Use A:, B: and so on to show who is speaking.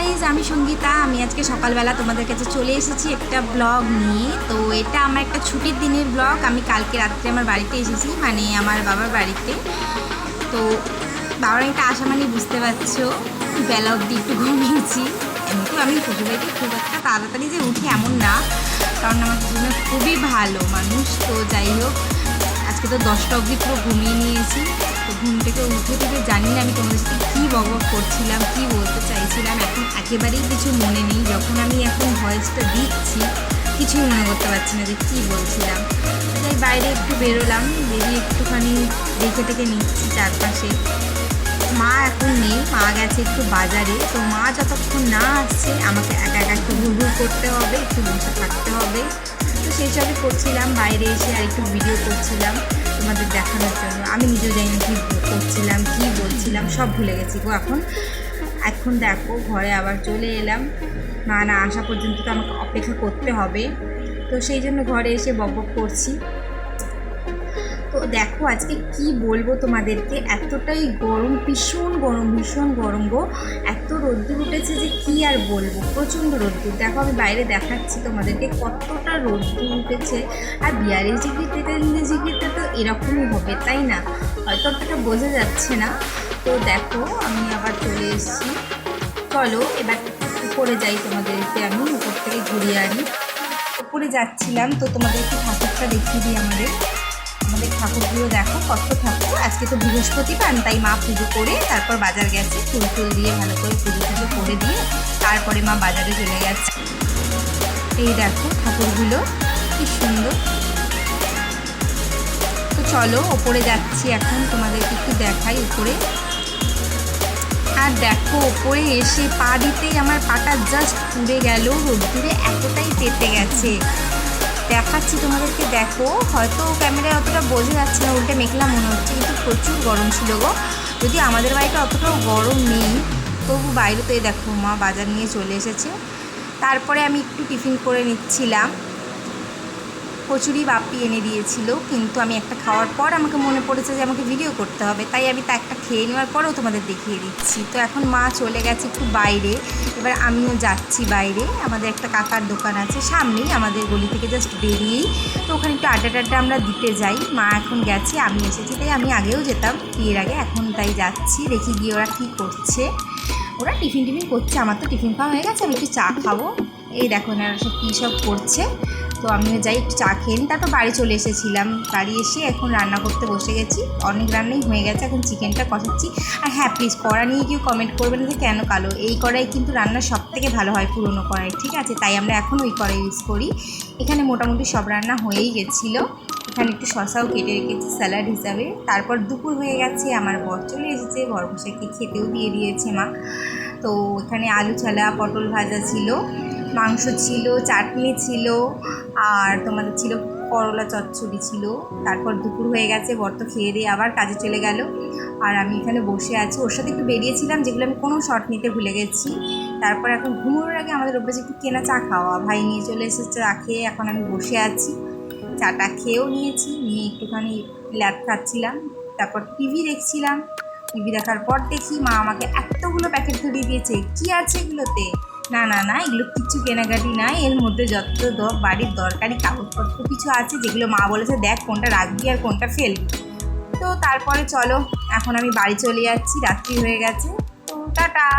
A: Guys আমি সঙ্গীতা, আমি আজকে সকালবেলা তোমাদের কাছে চলে এসেছি একটা ব্লগ নিয়ে। তো এটা আমার একটা ছুটির দিনের ব্লগ আমি কালকে রাত্রে আমার বাড়িতে এসেছি মানে আমার বাবার বাড়িতে। তো বাবার একটা আসা মানে বুঝতে পারছ, বেলা অবধি একটু ঘুমিয়েছি। এমনিতেও আমি শ্বশুরবাড়িতে খুব একটা তাড়াতাড়ি যে উঠি এমন না, কারণ আমার শ্বশুর খুবই ভালো মানুষ। তো যাই হোক, আজকে তো দশটা অবধি পুরো ঘুমিয়ে নিয়েছি। তো ঘুম থেকে উঠে থেকে জানি না আমি তোমাদের সাথে কী বক করছিলাম, কী বলতে চাইছিলাম এখন একেবারেই কিছু মনে নেই। যখন আমি এখন ভয়েসটা দিচ্ছি কিছুই মনে করতে পারছি না যে কী বলছিলাম। তাই বাইরে একটু বেরোলাম, বেরিয়ে একটুখানি দেখে টেকে নিচ্ছি চারপাশে। মা এখন নেই, মা গেছে একটু বাজারে। তো মা যতক্ষণ না আসছে, আমাকে একা একা একটু ঘুরঘুর করতে হবে, একটু বসে থাকতে হবে। তো সেই সবই করছিলাম, বাইরে এসে আর একটু ভিডিও করছিলাম তোমাদের দেখানোর জন্য। আমি নিজেও জানি কী করছিলাম, কী বলছিলাম, সব ভুলে গেছি গো এখন। এখন দেখো, ঘরে আবার চলে এলাম। মা না আসা পর্যন্ত তো আমাকে অপেক্ষা করতে হবে। তো সেই জন্য ঘরে এসে বক করছি। তো দেখো আজকে কি বলব তোমাদেরকে, এতটাই গরম, ভীষণ গরম ভীষণ গরম গো। এত রোদ্দুর উঠেছে যে কি আর বলব, প্রচণ্ড রোদ্দুর। দেখো আমি বাইরে দেখাচ্ছি তোমাদেরকে কতটা রোদ্দুর উঠেছে। আর বিয়াল্লিশ ডিগ্রি, তেতাল্লিশ ডিগ্রিতে তো এরকমই হবে, তাই না? হয়তো অতটা বোঝা যাচ্ছে না। তো দেখো, আমি আবার চলে এসেছি। চলো, এবার উপরে যাই তোমাদেরকে আমি, উপর থেকে ঘুরিয়ে আনি। উপরে যাচ্ছিলাম, তো তোমাদের একটু ঠাকুরটা দেখিয়ে দিই আমাদের। আমাদের ঠাকুরগুলো দেখো, কত ঠাকুর। আজকে তো বৃহস্পতিবার, তাই মা পুজো করে তারপর বাজার গেছে। ফুল টুল দিয়ে ভালো করে পুজো পুজো করে দিয়ে তারপরে মা বাজারে চলে গেছে এই দেখো ঠাকুরগুলো, কি সুন্দর। তো চলো, ওপরে যাচ্ছি এখন, তোমাদেরকে একটু দেখাই উপরে। আর দেখো ওপরে এসে পা দিতেই আমার পাটা জাস্ট পুড়ে গেল, রোদ্দুরে এতটাই পেতে গেছে। দেখাচ্ছি তোমাদেরকে, দেখো, হয়তো ক্যামেরায় অতটা বোঝা যাচ্ছে না, উল্টে মেঘলা মনে হচ্ছে, কিন্তু প্রচুর গরম ছিল গো। যদি আমাদের বাড়িতে অতটাও গরম নেই, তবু বাইরে তো এই দেখো, মা বাজার নিয়ে চলে এসেছে। তারপরে আমি একটু টিফিন করে নিচ্ছিলাম। কচুরি বাপি এনে দিয়েছিল, কিন্তু আমি একটা খাওয়ার পর আমাকে মনে পড়েছে যে আমাকে ভিডিও করতে হবে, তাই আমি তা একটা খেয়ে নেওয়ার পরেও তোমাদের দেখিয়ে দিচ্ছি। তো এখন মা চলে গেছে একটু বাইরে, এবার আমিও যাচ্ছি বাইরে। আমাদের একটা কাকার দোকান আছে সামনেই, আমাদের গলি থেকে জাস্ট বেরিয়েই। তো ওখানে একটু আড্ডা টাড্ডা আমরা দিতে যাই। মা এখন গেছে, আমি এসেছি, তাই আমি আগেও যেতাম, বিয়ের আগে এখন তাই যাচ্ছি, দেখি গিয়ে ওরা কী করছে। ওরা টিফিন টিফিন করছে, আমার তো টিফিন খাওয়া হয়ে গেছে, আমি একটু চা খাব। এই দেখো এনারা সব কী সব করছে। তো আমিও যাই, একটু চা খেয়ে নিই। তারপর বাড়ি চলে এসেছিলাম। বাড়ি এসে এখন রান্না করতে বসে গেছি। অনেক রান্নাই হয়ে গেছে, এখন চিকেনটা কষাচ্ছি। আর হ্যাঁ প্লিজ কড়া নিয়ে কেউ কমেন্ট করবেন যে কেন কালো? এই কড়াই কিন্তু রান্না সব থেকে ভালো হয় পুরনো কড়াই, ঠিক আছে? তাই আমরা এখন ওই কড়াই ইউজ করি। এখানে মোটামুটি সব রান্না হয়েই গেছিল। এখানে একটু শশাও কেটে রেখেছি স্যালাড হিসাবে। তারপর দুপুর হয়ে গেছে, আমার বর চলে এসেছে। বর বসাকে খেতেও দিয়ে দিয়েছে মা। তো এখানে আলু ছালা, পটল ভাজা ছিল। মাংস ছিল, চাটনি ছিল, আর তোমাদের ছিল করলা চচ্চড়ি ছিল। তারপর দুপুর হয়ে গেছে, বর তো খেয়ে দিয়ে আবার কাজে চলে গেল। আর আমি এখানে বসে আছি। ওর সাথে একটু বেরিয়েছিলাম, যেগুলো আমি কোনো শর্ট নিতে ভুলে গেছি। তারপর এখন ঘুমোনোর আগে আমাদের অভ্যাস, একটু কেনা চা খাওয়া। ভাই নিয়ে চলে এসেছে চা খেয়ে, এখন আমি বসে আছি। চাটা খেয়েও নিয়েছি, নিয়ে একটুখানি ল্যাপ খাচ্ছিলাম। তারপর টিভি দেখছিলাম। টিভি দেখার পর দেখি মা আমাকে এতগুলো প্যাকেট ধরিয়ে দিয়েছে। কি আছে এগুলোতে? না না না, এগুলো কিছু কেনাকাটি নাই এর মধ্যে যত বাড়ির দরকারি কাগজপত্র কিছু আছে, যেগুলো মা বলেছে, দেখ কোনটা রাখবি আর কোনটা ফেলবি। তো তারপরে চলো, এখন আমি বাড়ি চলে যাচ্ছি, রাত্রি হয়ে গেছে। তো টাটা।